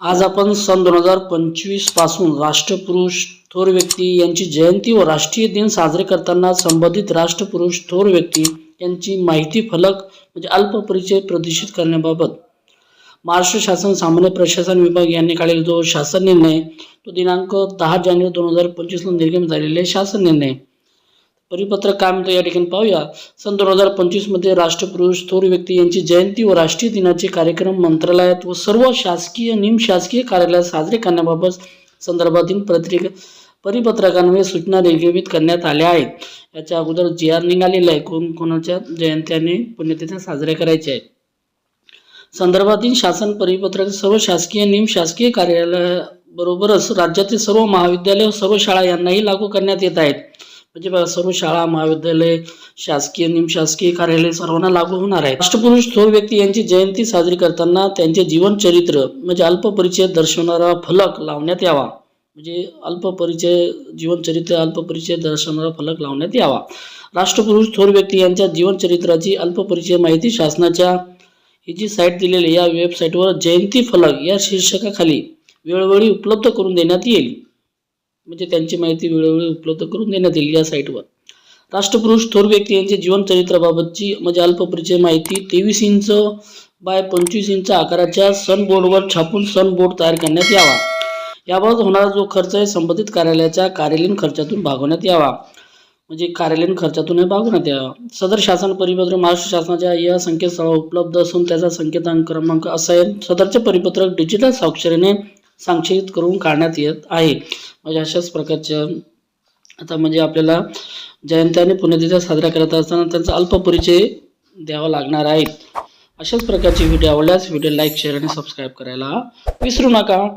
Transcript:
आज आपण सन दोन हजार पंचवीसपासून राष्ट्रपुरुष थोर व्यक्ती यांची जयंती व राष्ट्रीय दिन साजरे करताना संबंधित राष्ट्रपुरुष थोर व्यक्ती यांची माहिती फलक म्हणजे अल्पपरिचय प्रदर्शित करण्याबाबत. महाराष्ट्र शासन सामान्य प्रशासन विभाग यांनी काढलेला जो शासन निर्णय तो दिनांक दहा जानेवारी दोन हजार पंचवीसला निर्गमित झालेले शासन निर्णय. परिपत्रक काय म्हणतो या ठिकाणी पाहूया. सन दोन हजार पंचवीसमध्ये राष्ट्रपुरुष थोर व्यक्ती यांची जयंती व राष्ट्रीय दिनाचे कार्यक्रम मंत्रालयात व सर्व शासकीय निमशासकीय कार्यालयात साजरे करण्याबाबत संदर्भातील पत्रिका परिपत्रकांमध्ये सूचना निर्गमित करण्यात आल्या आहेत. याच्या अगोदर जी आर निघालेलं आहे. कोण कोणाच्या जयंत्याने पुण्यतिथ्या साजऱ्या करायच्या आहेत? संदर्भातील शासन परिपत्रक सर्व शासकीय निमशासकीय कार्यालयाबरोबरच राज्यातील सर्व महाविद्यालय व सर्व शाळा यांनाही लागू करण्यात येत आहेत. म्हणजे बघा सर्व शाळा महाविद्यालय शासकीय निमशासकीय कार्यालय सर्वांना लागू होणार आहे. राष्ट्रपुरुष थोर व्यक्ती यांची जयंती साजरी करताना त्यांचे जीवनचरित्र म्हणजे अल्पपरिचय दर्शवणारा फलक लावण्यात यावा. म्हणजे अल्पपरिचय जीवनचरित्र अल्पपरिचय दर्शवणारा फलक लावण्यात यावा. राष्ट्रपुरुष थोर व्यक्ती यांच्या जीवनचरित्राची अल्पपरिचय माहिती शासनाच्या ही जी साईट दिलेली या वेबसाईटवर जयंती फलक या शीर्षकाखाली वेळोवेळी उपलब्ध करून देण्यात येईल. म्हणजे त्यांची माहिती वेळोवेळी उपलब्ध करून देण्यात येईल या साईटवर. राष्ट्रपुरुष थोर व्यक्ती यांचे जीवनचरित्राबाबतची म्हणजे अल्पपरिचय माहिती तेवीस इंच बाय पंचवीस इंच आकाराच्या सन बोर्डवर छापून सन बोर्ड तयार करण्यात यावा. याबाबत होणारा जो खर्च आहे संबंधित कार्यालयाच्या कार्यालयीन खर्चातून भागवण्यात यावा. म्हणजे कार्यालयीन खर्चातून हे भागवण्यात यावा. सदर शासन परिपत्रक महाराष्ट्र शासनाच्या या संकेतस्थळावर उपलब्ध असून त्याचा संकेतांक क्रमांक असा आहे. सदरचे परिपत्रक डिजिटल स्वाक्षरीने सांक्षित करून काढण्यात येत आहे. म्हणजे अशाच प्रकारच्या आता म्हणजे आपल्याला जयंत्याने आणि पुण्यतिथ्या साजऱ्या करत असताना त्यांचा अल्प परिचय द्यावा लागणार आहे. अशाच प्रकारचे व्हिडिओ आवडल्यास व्हिडिओ लाईक शेअर आणि सबस्क्राईब करायला विसरू नका.